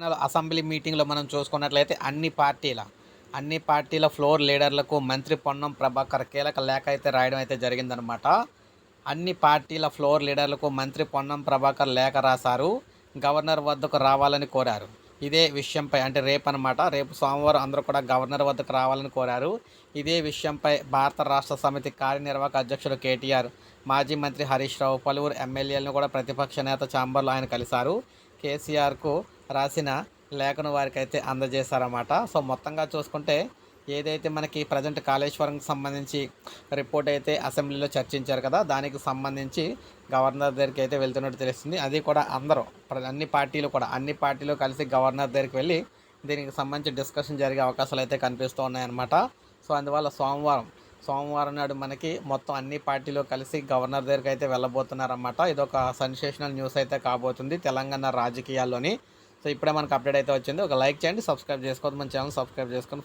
తెలంగాణలో అసెంబ్లీ మీటింగ్లో మనం చూసుకున్నట్లయితే అన్ని పార్టీల అన్ని పార్టీల ఫ్లోర్ లీడర్లకు మంత్రి పొన్నం ప్రభాకర్ కీలక లేఖ అయితే రాయడం అయితే జరిగిందనమాట అన్ని పార్టీల ఫ్లోర్ లీడర్లకు మంత్రి పొన్నం ప్రభాకర్ లేఖ రాశారు. గవర్నర్ వద్దకు రావాలని కోరారు. ఇదే విషయంపై అంటే రేపు అనమాట రేపు సోమవారం అందరూ కూడా గవర్నర్ వద్దకు రావాలని కోరారు. ఇదే విషయంపై భారత రాష్ట్ర సమితి కార్యనిర్వాహక అధ్యక్షుడు కేటీఆర్ మాజీ మంత్రి హరీష్ రావు పలువురు ఎమ్మెల్యేలను కూడా ప్రతిపక్ష నేత చాంబర్లో ఆయన కలిశారు. కేసీఆర్కు రాసిన లేఖను వారికి అయితే అందజేశారన్నమాట. సో మొత్తంగా చూసుకుంటే ఏదైతే మనకి ప్రజెంట్ కాళేశ్వరంకి సంబంధించి రిపోర్ట్ అయితే అసెంబ్లీలో చర్చించారు కదా దానికి సంబంధించి గవర్నర్ దగ్గరికి అయితే వెళ్తున్నట్టు తెలుస్తుంది. అది కూడా అందరూ ప్ర- అన్ని పార్టీలు కూడా అన్ని పార్టీలు కలిసి గవర్నర్ దగ్గరికి వెళ్ళి దీనికి సంబంధించి డిస్కషన్ జరిగే అవకాశాలు అయితే కనిపిస్తూ ఉన్నాయన్నమాట. సో అందువల్ల సోమవారం సోమవారం నాడు మనకి మొత్తం అన్ని పార్టీలు కలిసి గవర్నర్ దగ్గరికి అయితే వెళ్ళబోతున్నారన్నమాట. ఇదొక సెన్సేషనల్ న్యూస్ అయితే కాబోతుంది తెలంగాణ రాజకీయాల్లోని. సో ఇప్పుడే మనకు అప్డేట్ అయితే వచ్చింది. ఒక లైక్ చేయండి సబ్స్క్రైబ్ చేసుకోవద్దు. మన ఛానల్ సబ్స్క్రైబ్ చేసుకొని